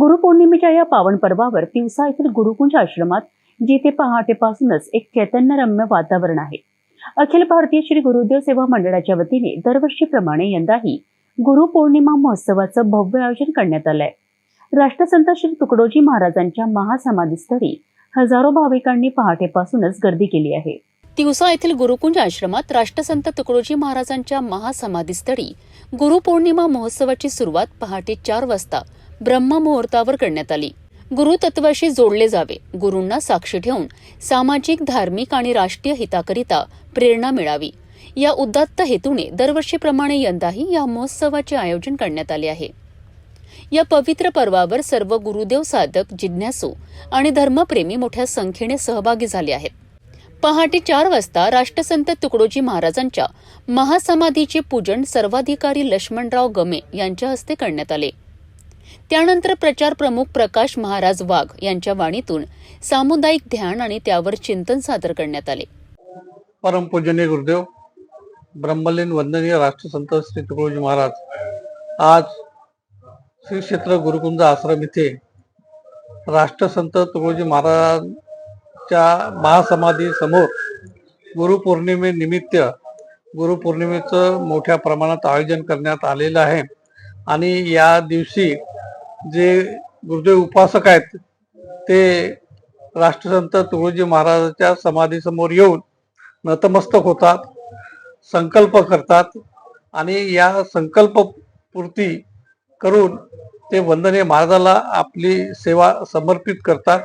गुरुपौर्णिमेच्या या पावन पर्वावर तिवसा येथील गुरुकुंज आश्रमात जिथे पहाटेपासूनच एक चैतन्यरम्य वातावरण आहे. अखिल भारतीय श्री गुरुदेव सेवा मंडळाच्या वतीने दरवर्षीप्रमाणे यंदाही गुरुपौर्णिमा महोत्सवाचं भव्य आयोजन करण्यात आलंय. राष्ट्रसंत श्री तुकडोजी महाराजांच्या महासमाधीस्थळी हजारो भाविकांनी पहाटेपासूनच गर्दी केली आहे. तिवसा येथील गुरुकुंज आश्रमात राष्ट्रसंत तुकडोजी महाराजांच्या महासमाधीस्थळी गुरुपौर्णिमा महोत्सवाची सुरुवात पहाटे चार वाजता ब्रह्ममुहूर्तावर करण्यात आली. गुरुतत्वाशी जोडले जावे गुरूंना साक्षी ठेवून सामाजिक धार्मिक आणि राष्ट्रीय हिताकरिता प्रेरणा मिळावी. या उदात्त हेतूने दरवर्षीप्रमाणे यंदाही या महोत्सवाचे आयोजन करण्यात आले आहे. या पवित्र पर्वावर सर्व गुरुदेव साधक जिज्ञासू आणि धर्मप्रेमी मोठ्या संख्येने सहभागी झाले आहेत. पहाटे चार वाजता राष्ट्रसंत तुकडोजी महाराजांच्या महासमाधीचे पूजन सर्वाधिकारी लक्ष्मणराव गमे यांच्या हस्ते करण्यात आले. त्यानंतर प्रचार प्रमुख प्रकाश महाराज वाघ यांच्या वाणीतून सामुदायिक ध्यान आणि त्यावर चिंतन सादर करण्यात आले. परमपूजनीय गुरुदेव ब्रह्मलीन वंदनीय राष्ट्रसंत श्री तुकडोजी महाराज आज श्री क्षेत्र गुरुकुंज आश्रम इथे राष्ट्रसंत तुकडोजी महाराजच्या महासमाधी समोर गुरुपौर्णिमेनिमित्त गुरुपौर्णिमेचं मोठ्या प्रमाणात आयोजन करण्यात आलेलं आहे. आणि या दिवशी जे गुरुदेव उपासक आहेत ते राष्ट्रसंत तुळजी महाराजांच्या समाधीसमोर येऊन नतमस्तक होतात संकल्प करतात आणि या संकल्प पूर्ती करून ते वंदने महाराजाला आपली सेवा समर्पित करतात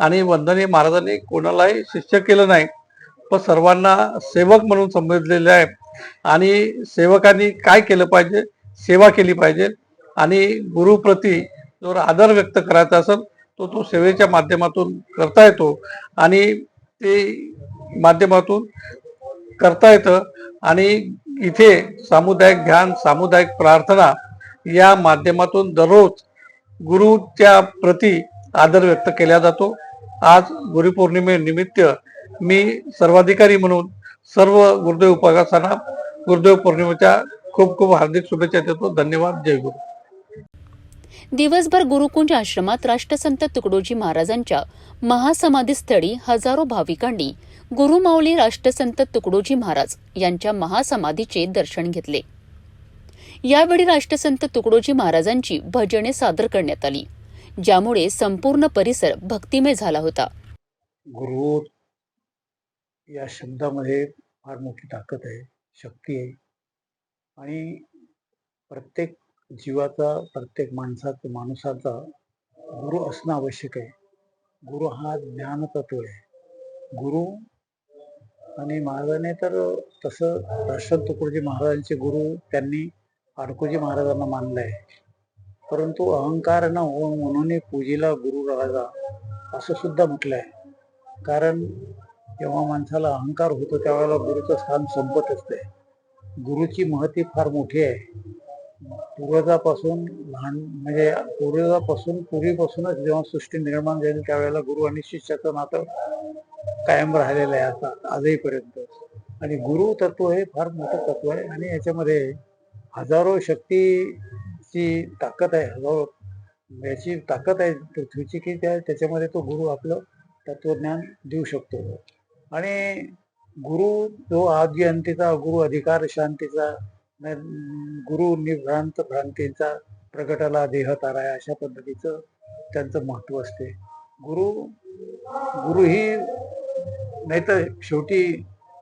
आणि वंदने महाराजांनी कोणालाही शिष्य केलं नाही पण सर्वांना सेवक म्हणून समजलेले आहे आणि सेवकांनी काय केलं पाहिजे? सेवा केली पाहिजे. आणि गुरुप्रती जर आदर व्यक्त करायचा असेल तो तो सेवेच्या माध्यमातून करता येतो. आणि ते माध्यमातून करता येतं. आणि इथे सामुदायिक ध्यान सामुदायिक प्रार्थना या माध्यमातून दररोज गुरुच्या प्रती आदर व्यक्त केला जातो. आज गुरुपौर्णिमेनिमित्त मी सर्वाधिकारी म्हणून सर्व गुरुदेव उपासकांना गुरुदेव पौर्णिमेच्या खूप खूप हार्दिक शुभेच्छा देतो. धन्यवाद. जय गुरु. दिवसभर गुरुकुंज आश्रमात राष्ट्रसंत तुकडोजी महाराजांच्या महासमाधीस्थळी हजारो भाविकांनी गुरुमाऊली राष्ट्रसंत तुकडोजी महाराज यांच्या महासमाधीचे दर्शन घेतले. यावेळी राष्ट्रसंत तुकडोजी महाराजांची भजने सादर करण्यात आली ज्यामुळे संपूर्ण परिसर भक्तिमय झाला होता. गुरु या शब्दामध्ये फार मोठी ताकद आहे शक्ती आहे. आणि प्रत्येक जीवाचा प्रत्येक माणसाचा माणसाचा गुरु असणं आवश्यक आहे. गुरु हा ज्ञानतत्व आहे. गुरु आणि महाराजाने तर तसं राष्ट्रसंत तुकडोजी महाराजांचे गुरु त्यांनी आडकोजी महाराजांना मानलं आहे परंतु अहंकार न हो म्हणून पूजेला गुरु राजा असं सुद्धा म्हटलं आहे कारण जेव्हा माणसाला अहंकार होतो त्यावेळेला गुरुचं स्थान संपत असते गुरुची महती फार मोठी आहे. पूर्वजापासून लहान म्हणजे पूर्वजापासून पूर्वीपासूनच जेव्हा सृष्टी निर्माण झाली त्यावेळेला गुरु आणि शिष्याचं नातं कायम राहिलेलं आहे आता आजहीपर्यंत. आणि गुरु तत्व हे फार मोठं तत्व आहे आणि याच्यामध्ये हजारो शक्तीची ताकद आहे हजारो याची ताकद आहे पृथ्वीची की त्या त्याच्यामध्ये तो गुरु आपलं तत्वज्ञान देऊ शकतो. आणि गुरु जो आद्यंतीचा गुरु अधिकार शांतीचा गुरु निभ्रांत भ्रांतींचा प्रगटाला देह ताराय अशा पद्धतीचं त्यांचं महत्त्व असते. गुरु गुरु ही नाहीतर शेवटी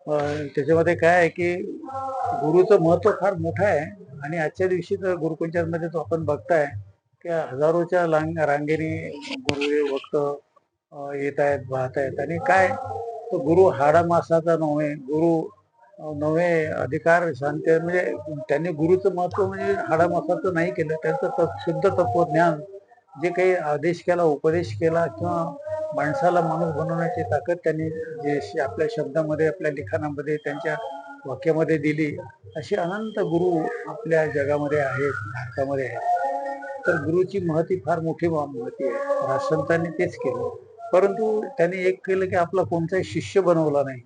त्याच्यामध्ये काय आहे की गुरुचं महत्त्व फार मोठं आहे आणि आजच्या दिवशी तर गुरुकुंचांमध्ये तो आपण बघताय की हजारोच्या लांग रांगेने गुरु भक्त येत आहेत वाहत आहेत आणि काय तो गुरु हाडामासाचा नव्हे गुरु नवे अधिकार शांती म्हणजे त्यांनी गुरुचं महत्त्व म्हणजे हाडामासाचं नाही केलं. त्यांचं तत् शुद्ध तत्वज्ञान जे काही आदेश केला उपदेश केला किंवा माणसाला माणूस बनवण्याची ताकद त्यांनी जे आपल्या शब्दामध्ये आपल्या लिखाणामध्ये त्यांच्या वाक्यामध्ये दिली अशी अनंत गुरु आपल्या जगामध्ये आहेत भारतामध्ये आहेत. तर गुरुची महती फार मोठी महती आहे. राष्ट्रसंतांनी तेच केलं. परंतु त्यांनी एक केलं की आपला कोणताही शिष्य बनवला नाही.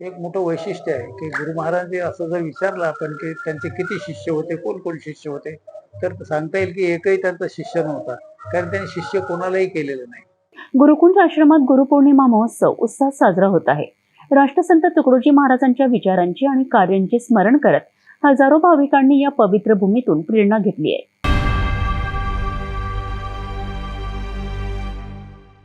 एक मोठं वैशिष्ट्य आहे की गुरु महाराज असं जर विचारलं आपण की त्यांचे किती शिष्य होते कोण कोण शिष्य होते तर सांगता येईल की एकही त्यांचा शिष्य नव्हता. कारण त्यांनी शिष्य कोणालाही केलेलं नाही. गुरुकुंज आश्रमात गुरुपौर्णिमा महोत्सव उत्साहात साजरा होत आहे. राष्ट्रसंत तुकडोजी महाराजांच्या विचारांची आणि कार्यांचे स्मरण करत हजारो भाविकांनी या पवित्र भूमीतून प्रेरणा घेतली आहे.